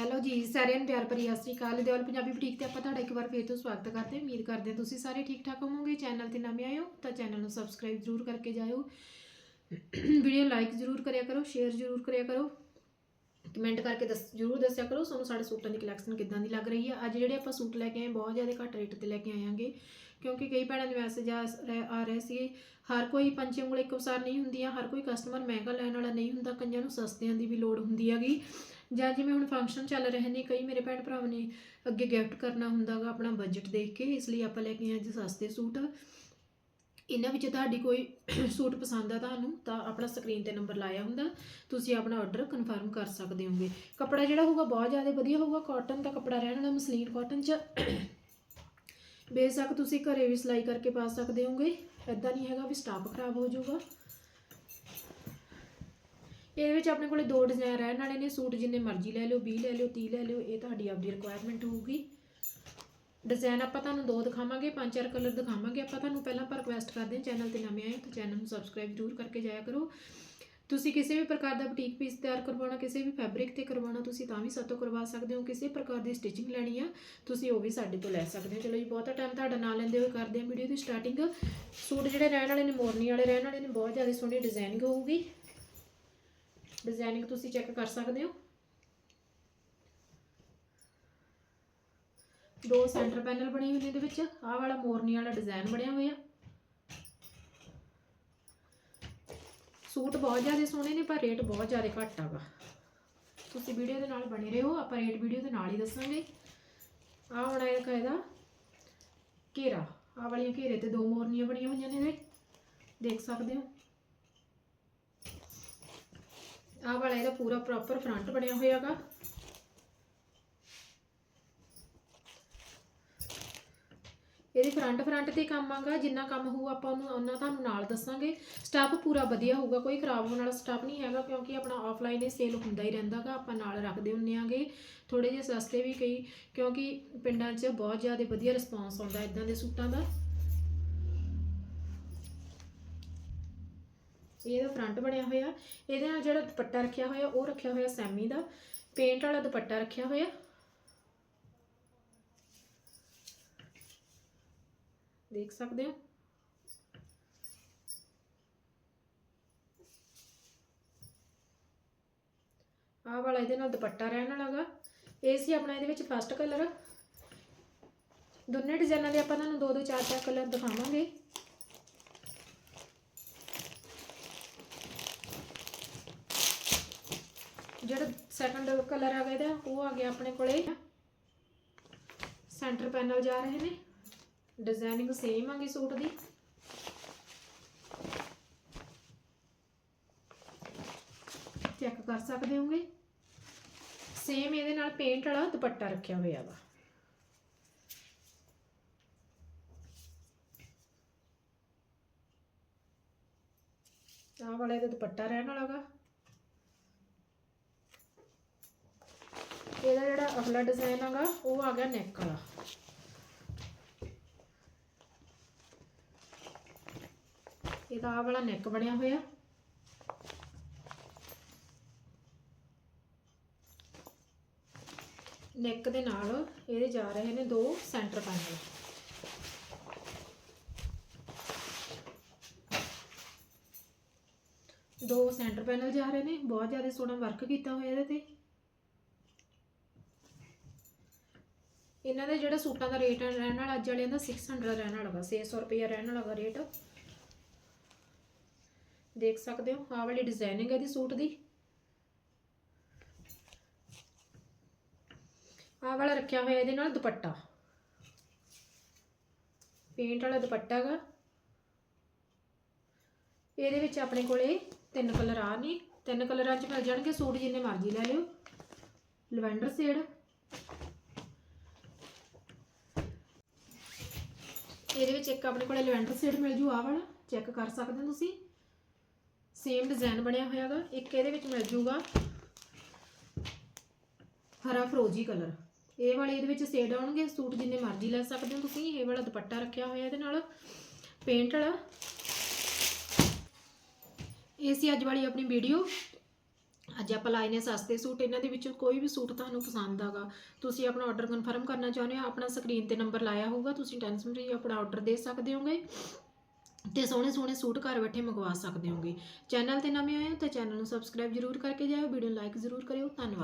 Hello ਜੀ, ਸਾਰਿਆਂ ਨੂੰ ਪਿਆਰ ਭਰੀ ਸਤਿ ਸ਼੍ਰੀ ਅਕਾਲ। ਦਿਓਲ ਪੰਜਾਬੀ ਬੁਟੀਕ ਤੇ ਆਪਾਂ ਤੁਹਾਡਾ ਇੱਕ ਵਾਰ ਫੇਰ ਤੋਂ ਸਵਾਗਤ ਕਰਦੇ ਹਾਂ। ਉਮੀਦ ਕਰਦੇ ਹਾਂ ਤੁਸੀਂ ਸਾਰੇ ਠੀਕ ਠਾਕ ਹੋਵੋਗੇ। ਚੈਨਲ ਤੇ ਨਵੇਂ ਆਏ ਹੋ ਤਾਂ ਚੈਨਲ ਨੂੰ ਸਬਸਕ੍ਰਾਈਬ ਜ਼ਰੂਰ ਕਰਕੇ ਜਾਇਓ। ਵੀਡੀਓ ਲਾਈਕ ਜ਼ਰੂਰ ਕਰਿਆ ਕਰੋ, ਸ਼ੇਅਰ ਜ਼ਰੂਰ ਕਰਿਆ ਕਰੋ। ਕਮੈਂਟ ਕਰਕੇ ਦੱਸ, ਜ਼ਰੂਰ ਦੱਸਿਆ ਕਰੋ ਤੁਹਾਨੂੰ ਸਾਡੇ ਸੂਟਾਂ ਦੀ ਕਲੈਕਸ਼ਨ ਕਿੱਦਾਂ ਦੀ ਲੱਗ ਰਹੀ ਹੈ। ਅੱਜ ਜਿਹੜੇ ਆਪਾਂ ਸੂਟ ਲੈ ਕੇ ਆਏ ਬਹੁਤ ਜ਼ਿਆਦਾ ਘੱਟ ਰੇਟ ਤੇ ਲੈ ਕੇ ਆਇਆਂਗੇ ਕਿਉਂਕਿ ਕਈ ਭੈਣਾਂ ਦੇ ਮੈਸੇਜ ਆ ਰਹੇ- ਆ ਰਹੇ ਸੀ ਹਰ ਕੋਈ ਪੰਜੇ ਉਂਗਲ ਇੱਕ ਵਸਾਰ ਨਹੀਂ ਹੁੰਦੀਆਂ, ਹਰ ਕੋਈ ਕਸਟਮਰ ਮਹਿੰਗਾ ਲੈਣ ਵਾਲਾ ਨਹੀਂ ਹੁੰਦਾ ਕਈਆਂ ਨੂੰ ਸਸਤਿਆਂ ਦੀ ਵੀ ਲੋੜ ਹੁੰਦੀ ਹੈਗੀ। ਜਾਂ ਜਿਵੇਂ ਹੁਣ ਫੰਕਸ਼ਨ ਚੱਲ ਰਹੇ ਨੇ, ਕਈ ਮੇਰੇ ਭੈਣ ਭਰਾਵਾਂ ਨੇ ਅੱਗੇ ਗਿਫਟ ਕਰਨਾ ਹੁੰਦਾਗਾ ਆਪਣਾ ਬਜਟ ਦੇਖ ਕੇ, ਇਸ ਲਈ ਆਪਾਂ ਲੈ ਕੇ ਆਏ ਅੱਜ ਸਸਤੇ ਸੂਟ। ਇਹਨਾਂ ਵਿੱਚ ਤੁਹਾਡੀ ਕੋਈ ਸੂਟ ਪਸੰਦ ਆ ਤੁਹਾਨੂੰ, ਤਾਂ ਆਪਣਾ ਸਕਰੀਨ ਤੇ ਨੰਬਰ ਲਾਇਆ ਹੁੰਦਾ, ਤੁਸੀਂ ਆਪਣਾ ਆਰਡਰ ਕਨਫਰਮ ਕਰ ਸਕਦੇ ਹੋਗੇ। ਕੱਪੜਾ ਜਿਹੜਾ ਹੋਊਗਾ ਬਹੁਤ ਜ਼ਿਆਦਾ ਵਧੀਆ ਹੋਊਗਾ ਕਾਟਨ ਦਾ ਕੱਪੜਾ ਰਹਿਣ ਵਾਲਾ ਮਸਲੀਨ ਕਾਟਨ ਚ। ਬੇਸ਼ੱਕ ਤੁਸੀਂ ਘਰੇ ਵੀ ਸਿਲਾਈ ਕਰਕੇ ਪਾ ਸਕਦੇ ਹੋਗੇ ਐਦਾਂ ਨਹੀਂ ਹੈਗਾ ਵੀ ਸਟਾਫ ਖਰਾਬ ਹੋ ਜਾਊਗਾ। ਇਹਦੇ ਵਿੱਚ ਆਪਣੇ ਕੋਲੇ ਦੋ ਡਿਜ਼ਾਈਨ ਰਹਿਣ ਵਾਲੇ ਨੇ ਸੂਟ ਜਿੰਨੇ ਮਰਜ਼ੀ ਲੈ ਲਿਓ 20 ਲੈ ਲਿਓ 30 ਲੈ ਲਿਓ, ਇਹ ਤੁਹਾਡੀ ਆਪਦੀ ਰਿਕੁਆਇਰਮੈਂਟ ਹੋਊਗੀ। ਡਿਜ਼ਾਈਨ ਆਪਾਂ ਤੁਹਾਨੂੰ ਦੋ ਦਿਖਾਵਾਂਗੇ, ਪੰਜ ਚਾਰ ਕਲਰ ਦਿਖਾਵਾਂਗੇ ਆਪਾਂ ਤੁਹਾਨੂੰ, ਪਹਿਲਾਂ ਪਰ ਰਿਕੁਐਸਟ ਕਰਦੇ ਹਾਂ ਚੈਨਲ ਤੇ ਨਵੇਂ ਆਏ ਹੋ ਤਾਂ ਚੈਨਲ ਨੂੰ ਸਬਸਕ੍ਰਾਈਬ ਜ਼ਰੂਰ ਕਰਕੇ ਜਾਇਆ ਕਰੋ। ਤੁਸੀਂ ਕਿਸੇ ਵੀ ਪ੍ਰਕਾਰ ਦਾ ਬੁਟੀਕ ਪੀਸ ਤਿਆਰ ਕਰਵਾਉਣਾ, ਕਿਸੇ ਵੀ ਫੈਬਰਿਕ ਤੇ ਕਰਵਾਉਣਾ, ਤੁਸੀਂ ਤਾਂ ਵੀ ਸਾਡੇ ਤੋਂ ਕਰਵਾ ਸਕਦੇ ਹੋ, ਕਿਸੇ ਪ੍ਰਕਾਰ ਦੀ ਸਟਿਚਿੰਗ ਲੈਣੀ ਆ, ਤੁਸੀਂ ਉਹ ਵੀ ਸਾਡੇ ਤੋਂ ਲੈ ਸਕਦੇ ਹੋ। ਚਲੋ ਜੀ, ਬਹੁਤਾ ਟਾਈਮ ਤੁਹਾਡਾ ਨਾਲ ਲੈਂਦੇ ਹੋਏ ਕਰਦੇ ਹਾਂ ਵੀਡੀਓ ਦੀ ਸਟਾਰਟਿੰਗ ਸੂਟ ਜਿਹੜੇ ਰਹਿਣ ਵਾਲੇ ਨੇ, ਮੋਰਨੀ ਵਾਲੇ ਰਹਿਣ ਵਾਲੇ ਨੇ, ਬਹੁਤ ਜ਼ਿਆਦਾ ਸੋਹਣੀ ਡਿਜ਼ਾਈਨਿੰਗ ਹੋਊਗੀ। ਡਿਜ਼ਾਈਨਿੰਗ ਤੁਸੀਂ ਚੈੱਕ ਕਰ ਸਕਦੇ ਹੋ। ਦੋ ਸੈਂਟਰ ਪੈਨਲ ਬਣੇ ਹੋਏ ਨੇ ਇਹਦੇ ਵਿੱਚ। ਆਹ ਵਾਲਾ ਮੋਰਨੀ ਵਾਲਾ ਡਿਜ਼ਾਈਨ ਬਣਿਆ ਹੋਇਆ। ਸੂਟ ਬਹੁਤ ਜ਼ਿਆਦਾ ਸੋਹਣੇ ਨੇ, ਪਰ ਰੇਟ ਬਹੁਤ ਜ਼ਿਆਦਾ ਘੱਟ ਆਗਾ ਤੁਸੀਂ ਵੀਡੀਓ ਦੇ ਨਾਲ ਬਣੇ ਰਹੋ, ਆਪਾਂ ਰੇਟ ਵੀਡੀਓ ਦੇ ਨਾਲ ਹੀ ਦੱਸਾਂਗੇ। ਆਹ ਹੁਣ ਇਹਦਾ ਇਹਦਾ, ਘੇਰਾ। ਆਹ ਵਾਲੀਆਂ ਘੇਰੇ ਤੇ ਦੋ ਮੋਰਨੀਆਂ ਬਣੀਆਂ ਹੋਈਆਂ ਨੇ ਇਹਦੇ। ਦੇਖ ਸਕਦੇ ਹੋ। ਆਹ ਵਾਲਾ ਇਹਦਾ ਪੂਰਾ ਪ੍ਰੋਪਰ ਫਰੰਟ ਬਣਿਆ ਹੋਇਆਗਾ। ਇਹਦੇ ਫਰੰਟ ਫਰੰਟ ਤੇ ਕੰਮ ਆਗਾ, ਜਿੰਨਾ ਕੰਮ ਹੋਊ ਆਪਾਂ ਉਹਨੂੰ ਉਹਨਾਂ ਤੁਹਾਨੂੰ ਨਾਲ ਦੱਸਾਂਗੇ। ਸਟਾਫ ਪੂਰਾ ਵਧੀਆ ਹੋਊਗਾ, ਕੋਈ ਖਰਾਬ ਹੋਣ ਵਾਲਾ ਸਟਾਫ ਨਹੀਂ ਹੈਗਾ, ਕਿਉਂਕਿ ਆਪਣਾ ਆਫਲਾਈਨ ਇਹ ਸੇਲ ਹੁੰਦਾ ਹੀ ਰਹਿੰਦਾਗਾ, ਆਪਾਂ ਨਾਲ ਰੱਖਦੇ ਹੁੰਨੇ ਆਗੇ। ਥੋੜੇ ਜਿਹੇ ਸਸਤੇ ਵੀ ਕਈ, ਕਿਉਂਕਿ ਪਿੰਡਾਂ 'ਚ ਬਹੁਤ ਜ਼ਿਆਦਾ ਵਧੀਆ ਰਿਸਪਾਂਸ ਆਉਂਦਾ ਇਦਾਂ ਦੇ ਸੂਟਾਂ ਦਾ। ਇਹਦਾ ਫਰੰਟ ਬਣਿਆ ਹੋਇਆ। ਇਹਦੇ ਨਾਲ ਜਿਹੜਾ ਦੁਪੱਟਾ ਰੱਖਿਆ ਹੋਇਆ, ਉਹ ਰੱਖਿਆ ਹੋਇਆ ਸੈਮੀ ਦਾ। ਪੇਂਟ ਵਾਲਾ ਦੁਪੱਟਾ ਰੱਖਿਆ ਹੋਇਆ। ਦੇਖ ਸਕਦੇ ਹੋ? ਆਹ ਵਾਲਾ ਇਹਦੇ ਨਾਲ ਦੁਪੱਟਾ ਰਹਿਣ ਵਾਲਾਗਾ ਇਹ ਸੀ ਆਪਣਾ ਇਹਦੇ ਵਿੱਚ ਫਸਟ ਕਲਰ ਦੋਨੇ ਡਿਜ਼ਾਈਨਾਂ ਦੇ ਆਪਾਂ ਤੁਹਾਨੂੰ ਦੋ ਦੋ ਚਾਰ ਚਾਰ ਕਲਰ ਦਿਖਾਵਾਂਗੇ। ਜਿਹੜਾ ਸੈਕੰਡ ਕਲਰ ਆ ਗਿਆ ਇਹਦਾ, ਉਹ ਆ ਗਿਆ ਆਪਣੇ ਕੋਲੇ। ਸੈਂਟਰ ਪੈਨਲ ਜਾ ਰਹੇ ਨੇ। ਡਿਜ਼ਾਈਨਿੰਗ ਸੇਮ ਆਗੀ ਸੂਟ ਦੀ। ਚੈੱਕ ਕਰ ਸਕਦੇ ਹੋਗੇ? ਸੇਮ ਇਹਦੇ ਨਾਲ ਪੇਂਟ ਵਾਲਾ ਦੁਪੱਟਾ ਰੱਖਿਆ ਹੋਇਆ ਵਾ। ਆਹ ਵਾਲਾ ਇਹਦਾ ਦੁਪੱਟਾ ਰਹਿਣ ਵਾਲਾ ਇਹਦਾ ਜਿਹੜਾ ਅਗਲਾ ਡਿਜ਼ਾਈਨ ਹੈਗਾ, ਉਹ ਆ ਗਿਆ ਨੈਕ ਵਾਲਾ। ਇਹਦਾ ਆਹ ਵਾਲਾ ਨੈਕ ਬਣਿਆ ਹੋਇਆ। ਨੈਕ ਦੇ ਨਾਲ ਇਹਦੇ ਜਾ ਰਹੇ ਨੇ ਦੋ ਸੈਂਟਰ ਪੈਨਲ ਦੋ ਸੈਂਟਰ ਪੈਨਲ ਜਾ ਰਹੇ ਨੇ, ਬਹੁਤ ਜ਼ਿਆਦਾ ਸੋਹਣਾ ਵਰਕ ਕੀਤਾ ਹੋਇਆ ਇਹਦੇ ਤੇ। ਇਹਨਾਂ ਦੇ ਜਿਹੜਾ ਸੂਟਾਂ ਦਾ ਰੇਟ ਰਹਿਣ ਵਾਲਾ, ਅੱਜ ਵਾਲਿਆਂ ਦਾ 600 ਰਹਿਣ ਵਾਲਾ ਵਾ 600 ਰੁਪਏ ਰਹਿਣ ਵਾਲਾ ਵਾ ਰੇਟ। ਦੇਖ ਸਕਦੇ ਹੋ, ਆਹ ਵਾਲੀ ਡਿਜ਼ਾਈਨਿੰਗ ਹੈ ਦੀ ਸੂਟ ਦੀ। ਆਹ ਵਾਲਾ ਰੱਖਿਆ ਹੋਇਆ ਇਹਦੇ ਨਾਲ ਦੁਪੱਟਾ। ਪੇਂਟ ਵਾਲਾ ਦੁਪੱਟਾ ਹੈਗਾ। ਇਹਦੇ ਵਿੱਚ ਆਪਣੇ ਕੋਲੇ ਤਿੰਨ ਕਲਰ ਆ ਨੇ, ਤਿੰਨ ਕਲਰਾਂ 'ਚ ਮਿਲ ਜਾਣਗੇ ਸੂਟ ਜਿੰਨੇ ਮਰਜ਼ੀ ਲੈ ਲਿਓ। ਲਵੈਂਡਰ ਸ਼ੇਡ ਇਹਦੇ ਵਿੱਚ ਇੱਕ ਆਪਣੇ ਕੋਲੇ ਲਵੈਂਡਰ ਸ਼ੇਡ ਮਿਲ ਜੂ, ਆਹ ਵਾਲਾ। ਚੈੱਕ ਕਰ ਸਕਦੇ ਹੋ ਤੁਸੀਂ। ਸੇਮ ਡਿਜ਼ਾਈਨ ਬਣਿਆ ਹੋਇਆਗਾ ਇੱਕ ਇਹਦੇ ਵਿੱਚ ਮਿਲ ਜੂਗਾ। ਹਰਾ ਫਰੋਜੀ ਕਲਰ। ਇਹ ਵਾਲੇ ਇਹਦੇ ਵਿੱਚ ਸ਼ੇਡ ਆਉਣਗੇ। ਸੂਟ ਜਿੰਨੇ ਮਰਜ਼ੀ ਲੈ ਸਕਦੇ ਹੋ ਤੁਸੀਂ। ਇਹ ਵਾਲਾ ਦੁਪੱਟਾ ਰੱਖਿਆ ਹੋਇਆ ਇਹਦੇ ਨਾਲ। ਪੇਂਟ ਵਾਲਾ। ਇਹ ਸੀ ਅੱਜ ਵਾਲੀ ਆਪਣੀ ਵੀਡੀਓ ਅੱਜ ਆਪਾਂ ਲਾਏ ਨੇ ਸਸਤੇ ਸੂਟ, ਇਹਨਾਂ ਦੇ ਵਿੱਚੋਂ ਕੋਈ ਵੀ ਸੂਟ ਤੁਹਾਨੂੰ ਪਸੰਦ ਆਗਾ, ਤੁਸੀਂ ਆਪਣਾ ਆਰਡਰ ਕਨਫਰਮ ਕਰਨਾ ਚਾਹੁੰਦੇ ਹੋ, ਆਪਣਾ ਸਕਰੀਨ ਤੇ ਨੰਬਰ ਲਾਇਆ ਹੋਊਗਾ, ਤੁਸੀਂ ਟੈਨਸ਼ਨ ਫਰੀ ਆਪਣਾ ਆਰਡਰ ਦੇ ਸਕਦੇ ਹੋਗੇ ਤੇ ਸੋਹਣੇ ਸੋਹਣੇ ਸੂਟ ਘਰ ਬੈਠੇ ਮੰਗਵਾ ਸਕਦੇ ਹੋਗੇ। ਚੈਨਲ ਤੇ ਨਵੇਂ ਆਏ ਹੋ ਤਾਂ ਚੈਨਲ ਨੂੰ ਸਬਸਕ੍ਰਾਈਬ ਜਰੂਰ ਕਰਕੇ ਜਾਇਓ ਵੀਡੀਓ ਲਾਈਕ ਜਰੂਰ ਕਰਿਓ, ਧੰਨਵਾਦ।